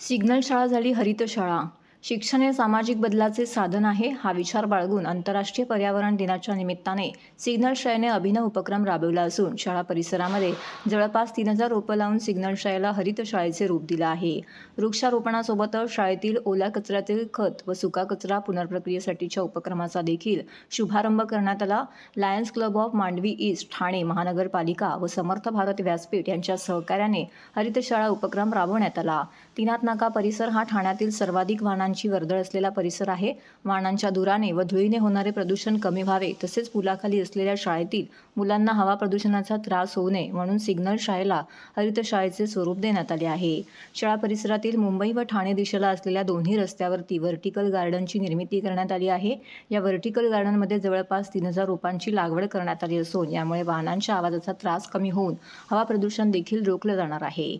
Signal शाळा झाली हरित शाळा शिक्षण हे सामाजिक बदलाचे साधन आहे हा विचार बाळगून आंतरराष्ट्रीय पर्यावरण दिनाच्या निमित्ताने सिग्नल शाळेने अभिनव उपक्रम राबवला असून शाळा परिसरामध्ये जवळपास तीन हजार रोपं लावून सिग्नल शाळेला हरित शाळेचे रूप दिलं आहे. वृक्षारोपणासोबतच शाळेतील ओल्या कचऱ्यातील खत व सुका कचरा पुनर्प्रक्रियेसाठीच्या उपक्रमाचा देखील शुभारंभ करण्यात आला. Lions Club of Mandvi East Thane महानगरपालिका व समर्थ भारत व्यासपीठ यांच्या सहकार्याने हरित शाळा उपक्रम राबवण्यात आला. तिनात नाका परिसर हा ठाण्यातील सर्वाधिक वाहनांची वर्दळ असलेला परिसर आहे. वाहनांच्या धुराने व धुळीने होणारे प्रदूषण कमी व्हावे तसेच पुलाखाली असलेल्या शाळेतील मुलांना हवा प्रदूषणाचा त्रास होऊ नये म्हणून सिग्नल शाळेला हरित शाळेचे स्वरूप देण्यात आले आहे. शाळा परिसरातील मुंबई व ठाणे दिशेला असलेल्या दोन्ही रस्त्यावरती व्हर्टिकल गार्डनची निर्मिती करण्यात आली आहे. या व्हर्टिकल गार्डनमध्ये जवळपास तीन हजार रोपांची लागवड करण्यात आली असून यामुळे वाहनांच्या आवाजाचा त्रास कमी होऊन हवा प्रदूषण देखील रोखलं जाणार आहे.